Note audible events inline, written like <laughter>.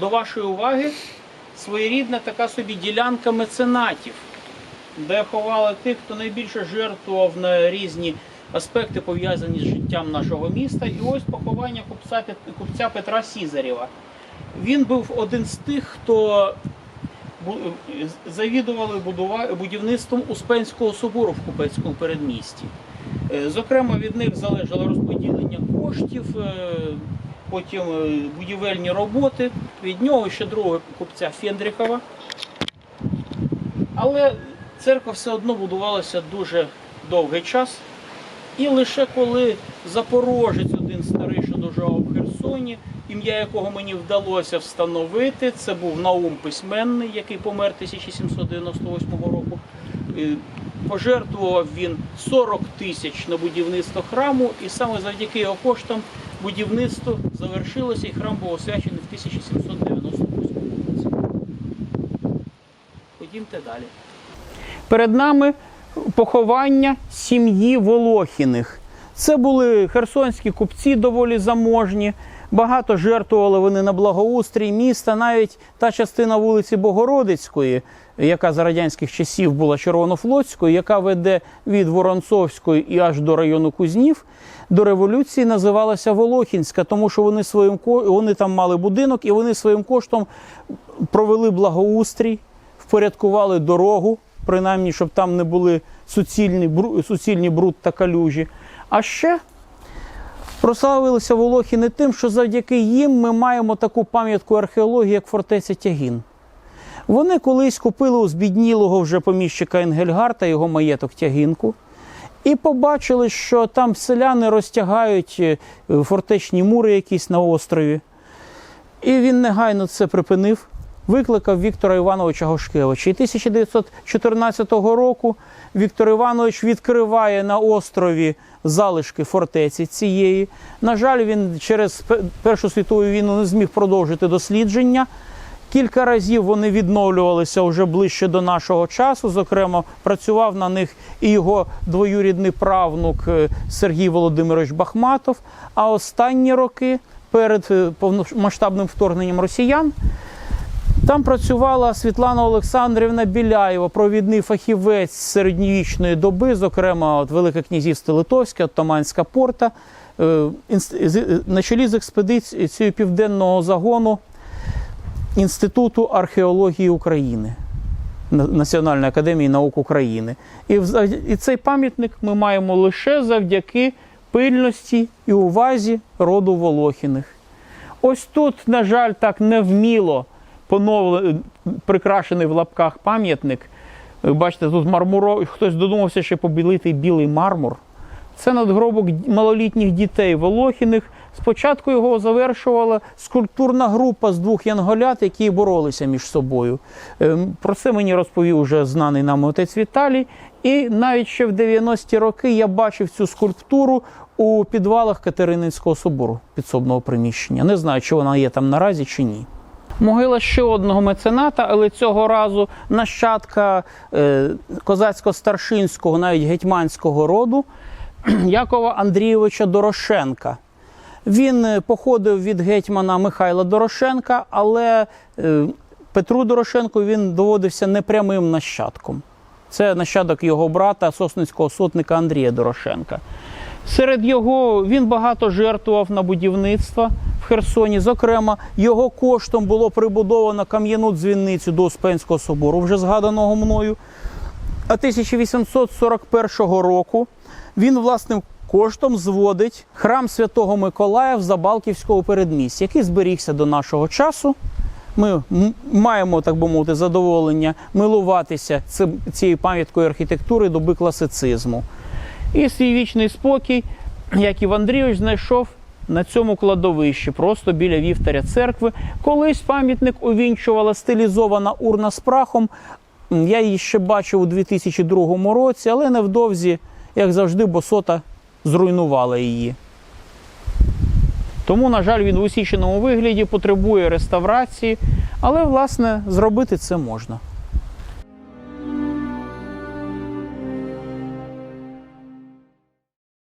до вашої уваги своєрідна така собі ділянка меценатів, де ховали тих, хто найбільше жертвував на різні аспекти, пов'язані з життям нашого міста. І ось поховання купця, купця Петра Сізарєва. Він був один з тих, хто завідували будівництвом Успенського собору в Купецькому передмісті. Е, Зокрема, від них залежало розподілення коштів, е, потім е, будівельні роботи. Від нього ще другого купця Фендрикова. Але церква все одно будувалася дуже довгий час. І лише коли запорожець один старий, що доживав в Херсоні, ім'я якого мені вдалося встановити, це був Наум Письменний, який помер 1798 року. Е, Пожертвував він 40 тисяч на будівництво храму, і саме завдяки його коштам будівництво завершилося, і храм був освячений в 1798 році. Ходімте далі. Перед нами поховання сім'ї Волохіних. Це були херсонські купці доволі заможні. Багато жертвували вони на благоустрій міста. Навіть та частина вулиці Богородицької, яка за радянських часів була Червонофлотською, яка веде від Воронцовської і аж до району Кузнів, до революції називалася Волохінська, тому що вони своїм вони там мали будинок і вони своїм коштом провели благоустрій, впорядкували дорогу, принаймні, щоб там не були суцільні, суцільні бруд та калюжі. А ще прославилися Волохіни тим, що завдяки їм ми маємо таку пам'ятку археології, як фортеця Тягін. Вони колись купили у збіднілого вже поміщика Енгельгарта його маєток Тягінку. І побачили, що там селяни розтягають е, фортечні мури якісь на острові. І він негайно це припинив, викликав Віктора Івановича Гошкевича. І 1914 року Віктор Іванович відкриває на острові залишки фортеці цієї. На жаль, він через Першу світову війну не зміг продовжити дослідження. Кілька разів вони відновлювалися вже ближче до нашого часу. Зокрема, працював на них і його двоюрідний правнук е, Сергій Володимирович Бахматов. А останні роки перед е, повномасштабним вторгненням росіян там працювала Світлана Олександрівна Біляєва, провідний фахівець середньовічної доби, зокрема от Велике князівство Литовське, Оттоманська порта, е, з- на чолі з експедицією південного загону Інституту археології України. Національної академії наук України. І цей пам'ятник ми маємо лише завдяки пильності і увазі роду Волохіних. Ось тут, на жаль, так невміло поновле, прикрашений в лапках пам'ятник. Ви Бачите, тут мармуро, хтось додумався ще побілити білий мармур. Це надгробок малолітніх дітей Волохіних. Спочатку його завершувала скульптурна група з двох янголят, які боролися між собою. Ем, Про це мені розповів уже знаний нам отець Віталій. І навіть ще в 90-ті роки я бачив цю скульптуру у підвалах Катерининського собору підсобного приміщення. Не знаю, чи вона є там наразі чи ні. Могила ще одного мецената, але цього разу нащадка е, козацько-старшинського, навіть гетьманського роду <clears throat> Якова Андрійовича Дорошенка. Він е, походив від гетьмана Михайла Дорошенка, але е, Петру Дорошенку він доводився непрямим нащадком. Це нащадок його брата, сосницького сотника Андрія Дорошенка. Серед його він багато жертвував на будівництво в Херсоні. Зокрема, його коштом було прибудовано кам'яну дзвіницю до Успенського собору, вже згаданого мною. А 1841 року він власним коштом зводить храм Святого Миколая в Забалківському передмісті, який зберігся до нашого часу. Ми маємо, так би мовити, задоволення милуватися цим, цією пам'яткою архітектури доби класицизму. І свій вічний спокій Яків Андрійович знайшов на цьому кладовищі, просто біля вівтаря церкви. Колись пам'ятник увінчувала стилізована урна з прахом. Я її ще бачив у 2002 році, але невдовзі, як завжди, босота зруйнувала її. Тому, на жаль, він в усіченому вигляді потребує реставрації, але, власне, зробити це можна.